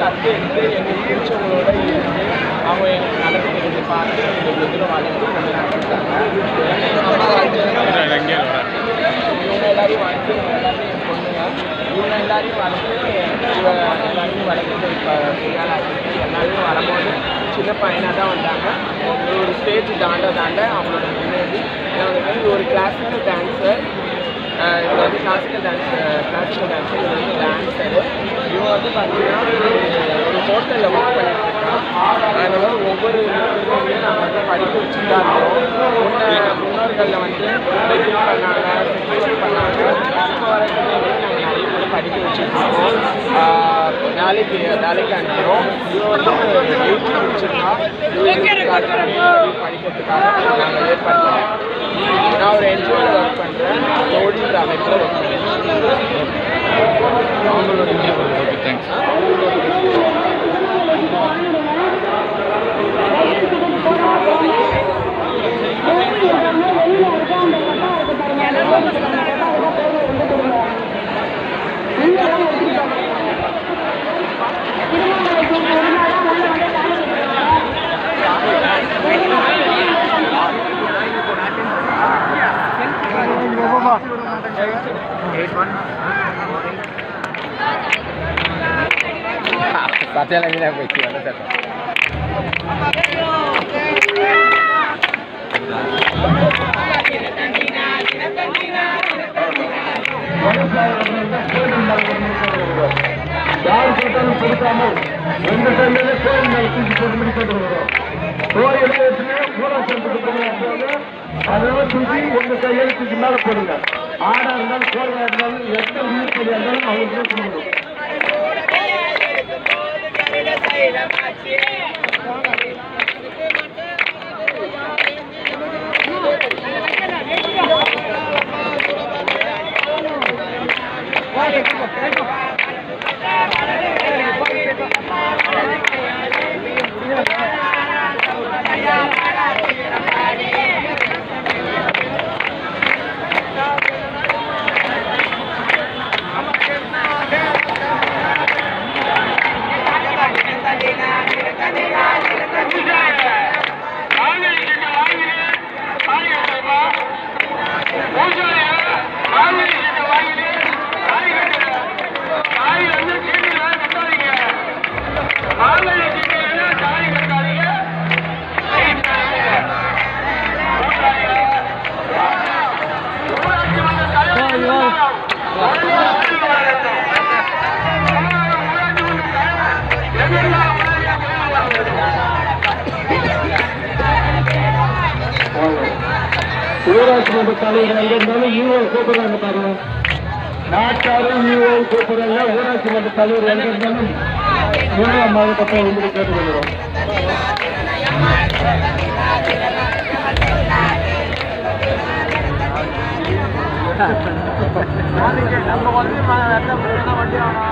தத்து எடுத்து எங்களுக்கு பிடிச்சவங்களோட இருந்து அவங்க எங்களுக்கு நடத்தி பார்த்து எங்களுக்கு இவ்வளோ தூரம் வாழ்ந்து கொண்டு நடந்துட்டாங்க இவங்க எல்லாரையும் வாழ்த்து இவங்க எல்லாத்தையும் பொண்ணுங்க இவங்க எல்லாரையும் வளர்த்து இவங்க எல்லாரையும் வளர்த்து இப்போ ஃப்ரீயாக எல்லாருமே வரும்போது சின்ன பையனாக தான் வந்தாங்க. ஒரு ஸ்டேஜ் தாண்ட தாண்ட அவங்களோட முன்னேறி நான் வந்து ஒரு கிளாஸிக்கல் டான்ஸர் இது வந்து கிளாசிக்கல் டான்ஸ் கிளாசிக்கல் டான்ஸ் இது வந்து டான்ஸரு இவன் வந்து பார்த்தீங்கன்னா ஒரு ஹோட்டலில் ஒர்க் பண்ணிட்டுருக்கான் அதனால் ஒவ்வொரு நாங்கள் வந்து படிக்க வச்சுட்டு தான் இருக்கோம் முன்ன முன்னோர்களில் வந்து பண்ணாங்க பண்ணாங்க. இப்போ வரைக்கும் நாங்கள் நிறைய பேர் படிக்க வச்சுருக்கோம். நாளைக்கு நாளைக்கு அனுப்புகிறோம் வந்து எயித்து முடிச்சிருக்கா படிக்கிறதுக்காக நாங்கள் ஏற்பாடு நான் ஒரு என்ஜிஓவில் ஒர்க் பண்ணுறேன் தோடின்ற அமைப்பில் ஒர்க் பண்ணுறேன் அவங்களோட ஓகே தேங்க்ஸ் তাতে লাগি না কইছি ভালো থাকো ಯಾರು ಕೊಟ್ಟನು ಕೊಡ್ತಾನೋ ಒಂದು ಟೈಮಲ್ಲಿ ಫೋನ್ ಕಲ್ಪಿಸಿಕೊಂಡು ಬಿಡಿಕೊಂಡು ಹೋಗೋದು ಫೋನ್ ಎಲ್ಲ ಫೋನ್ ಹಾಕೊಂಡು ಅದನ್ನು ತುಟಿ ಒಂದು ಕೈಯಲ್ಲಿ ತುಟಿ ಮೇಲೆ ಕೊಡಿಲ್ಲ ஆடா இருந்தாலும் கோழியா இருந்தாலும் எந்த உயிர் இருந்தாலும் அவங்களுக்கு கொடுக்கணும். ஊராட்சி மன்ற தலைவர் இருந்தாலும் ஈவோ கூப்பிடுறாங்க பாருங்க நாட்டாரும் ஈவோ கூப்பிடுறாங்க ஊராட்சி மன்ற தலைவர் எங்க இருந்தாலும் மூணாம் மாவட்டத்தை வந்து கேட்டுக்கொள்கிறோம் நம்ம வந்து வண்டி ஆனா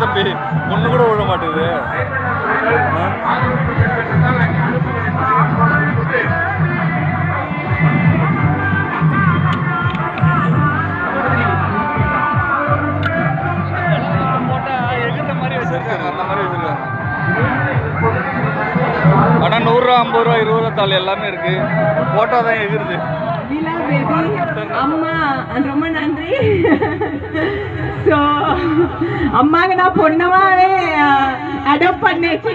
தம்பி ஒன்று கூட விட மாட்டேங்குது. ஐம்பது ரூபா இருபது ரூபா தாள் எல்லாமே இருக்கு. போட்டோ தான் எகிருது. லீலா பேபி அம்மா ரொம்ப நன்றி. ஸோ அம்மாங்க நான் பொண்ணமாவே அடாப்ட் பண்ணேச்சு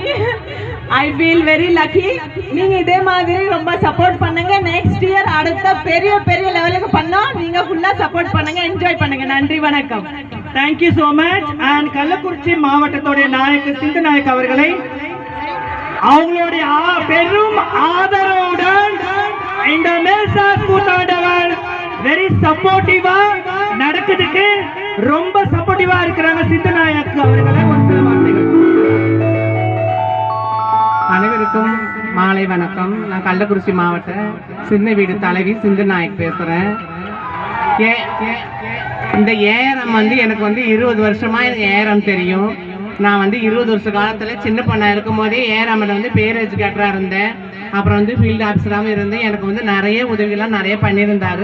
ஐ ஃபீல் வெரி லக்கி நீங்க இதே மாதிரி ரொம்ப சப்போர்ட் பண்ணுங்க. நெக்ஸ்ட் இயர் அடுத்த பெரிய பெரிய லெவலுக்கு பண்ணோம். நீங்க ஃபுல்லா சப்போர்ட் பண்ணுங்க. என்ஜாய் பண்ணுங்க. நன்றி வணக்கம். Thank you so much and Kallakurichi மாவட்டத்துடைய நாயக்கு சிந்து நாயக் அவர்களை அவங்களுடைய பெரும் ஆதரவுடன் இந்த மேல்சாஸ் கூத்தாண்டவர் வெரி சப்போர்ட்டிவா நடக்குதுக்கு ரொம்ப சப்போர்ட்டிவா இருக்கிறாங்க சிந்து நாயக் அவர்களை அனைவருக்கும் மாலை வணக்கம். நான் கள்ளக்குறிச்சி மாவட்ட சின்ன வீடு தலைவி சிந்து நாயக் பேசுகிறேன் ஏ இந்த ஏரம் வந்து எனக்கு வந்து இருபது வருஷமா எனக்கு ஏரம் தெரியும். நான் வந்து இருபது வருஷ காலத்தில் சின்ன பொண்ணா இருக்கும் போதே ஏராமில் வந்து பேர் எஜுகேட்டராக இருந்தேன். அப்புறம் வந்து ஃபீல்டு ஆஃபீஸராகவும் இருந்தேன். எனக்கு வந்து நிறைய உதவிகள்லாம் நிறைய பண்ணியிருந்தாரு.